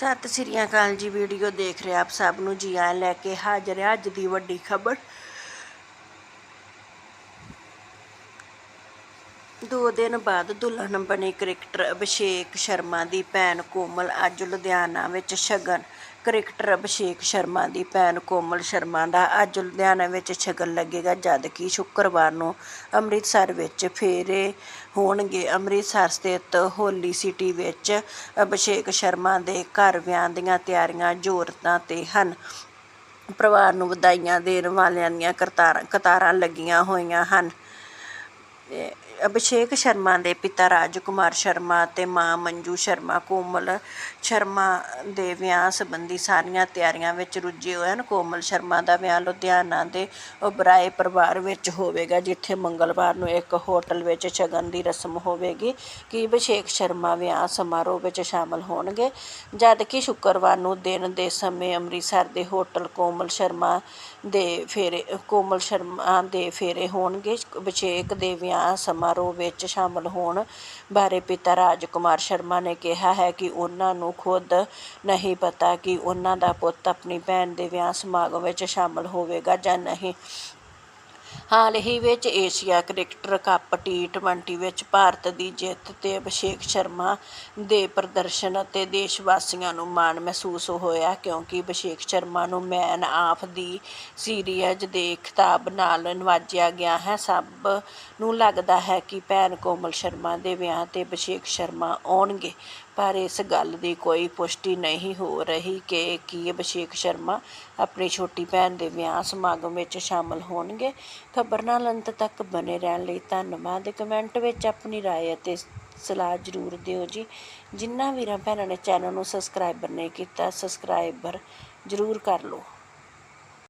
ਸਤਿ ਸ੍ਰੀ ਅਕਾਲ ਜੀ, ਵੀਡੀਓ ਦੇਖ ਰਹੇ ਆਪ ਸਭ ਨੂੰ। ਜੀ ਆਇਆਂ ਲੈ ਕੇ ਹਾਜ਼ਰ ਹੈ ਅੱਜ ਦੀ ਵੱਡੀ ਖਬਰ। ਦੋ ਦਿਨ ਬਾਅਦ ਦੁਲਹਨ ਬਣੀ ਕ੍ਰਿਕਟਰ ਅਭਿਸ਼ੇਕ ਸ਼ਰਮਾ ਦੀ ਭੈਣ ਕੋਮਲ, ਅੱਜ ਲੁਧਿਆਣਾ ਵਿੱਚ ਸ਼ਗਨ। ਕ੍ਰਿਕਟਰ ਅਭਿਸ਼ੇਕ ਸ਼ਰਮਾ ਦੀ ਭੈਣ ਕੋਮਲ ਸ਼ਰਮਾ ਦਾ ਅੱਜ ਲੁਧਿਆਣਾ ਵਿੱਚ ਸ਼ਗਨ ਲੱਗੇਗਾ, ਜਦ ਕਿ ਸ਼ੁੱਕਰਵਾਰ ਨੂੰ ਅੰਮ੍ਰਿਤਸਰ ਵਿੱਚ ਫੇਰੇ ਹੋਣਗੇ। ਅੰਮ੍ਰਿਤਸਰ ਸਥਿਤ ਹੋਲੀ ਸਿਟੀ ਵਿੱਚ ਅਭਿਸ਼ੇਕ ਸ਼ਰਮਾ ਦੇ ਘਰ ਵਿਆਹ ਦੀਆਂ ਤਿਆਰੀਆਂ ਜ਼ੋਰਾਂ ਤੇ ਹਨ। ਪਰਿਵਾਰ ਨੂੰ ਵਧਾਈਆਂ ਦੇਣ ਵਾਲਿਆਂ ਦੀਆਂ ਕਤਾਰਾਂ ਕਤਾਰਾਂ ਲੱਗੀਆਂ ਹੋਈਆਂ ਹਨ। ਅਭਿਸ਼ੇਕ ਸ਼ਰਮਾ ਦੇ ਪਿਤਾ ਰਾਜਕੁਮਾਰ ਸ਼ਰਮਾ ਅਤੇ ਮਾਂ ਮੰਜੂ ਸ਼ਰਮਾ, ਕੋਮਲ ਸ਼ਰਮਾ ਦੇ ਵਿਆਹ ਸੰਬੰਧੀ ਸਾਰੀਆਂ ਤਿਆਰੀਆਂ ਵਿੱਚ ਰੁੱਝੇ ਹੋਏ ਹਨ। ਕੋਮਲ ਸ਼ਰਮਾ ਦਾ ਵਿਆਹ ਲੁਧਿਆਣਾ ਦੇ ਉਬਰਾਏ ਪਰਿਵਾਰ ਵਿੱਚ ਹੋਵੇਗਾ, ਜਿੱਥੇ ਮੰਗਲਵਾਰ ਨੂੰ ਇੱਕ ਹੋਟਲ ਵਿੱਚ ਸ਼ਗਨ ਦੀ ਰਸਮ ਹੋਵੇਗੀ ਕਿ ਅਭਿਸ਼ੇਕ ਸ਼ਰਮਾ ਵਿਆਹ ਸਮਾਰੋਹ ਵਿੱਚ ਸ਼ਾਮਲ ਹੋਣਗੇ। ਜਦਕਿ ਸ਼ੁੱਕਰਵਾਰ ਨੂੰ ਦਿਨ ਦੇ ਸਮੇਂ ਅੰਮ੍ਰਿਤਸਰ ਦੇ ਹੋਟਲ ਕੋਮਲ ਸ਼ਰਮਾ ਦੇ ਫੇਰੇ, ਕੋਮਲ ਸ਼ਰਮਾ ਦੇ ਫੇਰੇ ਹੋਣਗੇ। ਅਭਿਸ਼ੇਕ ਦੇ ਵਿਆਹ ਸਮਾਰੋਹ ਵਿੱਚ ਸ਼ਾਮਲ ਹੋਣ ਬਾਰੇ ਪਿਤਾ ਰਾਜਕੁਮਾਰ ਸ਼ਰਮਾ ਨੇ ਕਿਹਾ ਹੈ ਕਿ ਉਹਨਾਂ ਨੂੰ ਖੁਦ ਨਹੀਂ ਪਤਾ ਕਿ ਉਹਨਾਂ ਦਾ ਪੁੱਤ ਆਪਣੀ ਭੈਣ ਦੇ ਵਿਆਹ ਸਮਾਗਮ ਵਿੱਚ ਸ਼ਾਮਲ ਹੋਵੇਗਾ ਜਾਂ ਨਹੀਂ। ਹਾਲ ਹੀ ਵਿੱਚ ਏਸ਼ੀਆ ਕ੍ਰਿਕਟਰ ਕੱਪ ਟੀ20 ਵਿੱਚ ਭਾਰਤ ਦੀ ਜਿੱਤ ਤੇ ਅਭਿਸ਼ੇਕ ਸ਼ਰਮਾ ਦੇ ਪ੍ਰਦਰਸ਼ਨ ਅਤੇ ਦੇਸ਼ ਵਾਸੀਆਂ ਨੂੰ ਮਾਣ ਮਹਿਸੂਸ ਹੋਇਆ ਕਿਉਂਕਿ ਅਭਿਸ਼ੇਕ ਸ਼ਰਮਾ ਨੂੰ ਮੈਨ ਆਫ ਦੀ ਸੀਰੀਜ਼ ਦੇ ਖਿਤਾਬ ਨਾਲ ਨਵਾਜਿਆ ਗਿਆ ਹੈ। ਸਭ ਨੂੰ ਲੱਗਦਾ ਹੈ ਕਿ ਭੈਣ ਕੋਮਲ ਸ਼ਰਮਾ ਦੇ ਵਿਆਹ ਤੇ ਅਭਿਸ਼ੇਕ ਸ਼ਰਮਾ ਆਉਣਗੇ, ਪਰ ਇਸ ਗੱਲ ਦੀ ਕੋਈ ਪੁਸ਼ਟੀ ਨਹੀਂ ਹੋ ਰਹੀ ਕਿ ਕੀ ਅਭਿਸ਼ੇਕ ਸ਼ਰਮਾ ਆਪਣੀ ਛੋਟੀ ਭੈਣ ਦੇ ਵਿਆਹ ਸਮਾਗਮ ਵਿੱਚ ਸ਼ਾਮਲ ਹੋਣਗੇ। ਖਬਰ ਨਾਲ ਅੰਤ ਤੱਕ ਬਨੇ ਰਹਿਣ ਲਈ ਧੰਨਵਾਦ ਕਮੈਂਟ ਵਿੱਚ ਆਪਣੀ رائے ਅਤੇ ਸਲਾਹ ਜ਼ਰੂਰ ਦਿਓ ਜੀ ਜਿਨ੍ਹਾਂ ਵੀਰਾਂ ਭੈਣਾਂ ਨੇ ਚੈਨਲ ਨੂੰ ਸਬਸਕ੍ਰਾਈਬਰ ਨਹੀਂ ਕੀਤਾ ਸਬਸਕ੍ਰਾਈਬਰ ਜ਼ਰੂਰ ਕਰ ਲਓ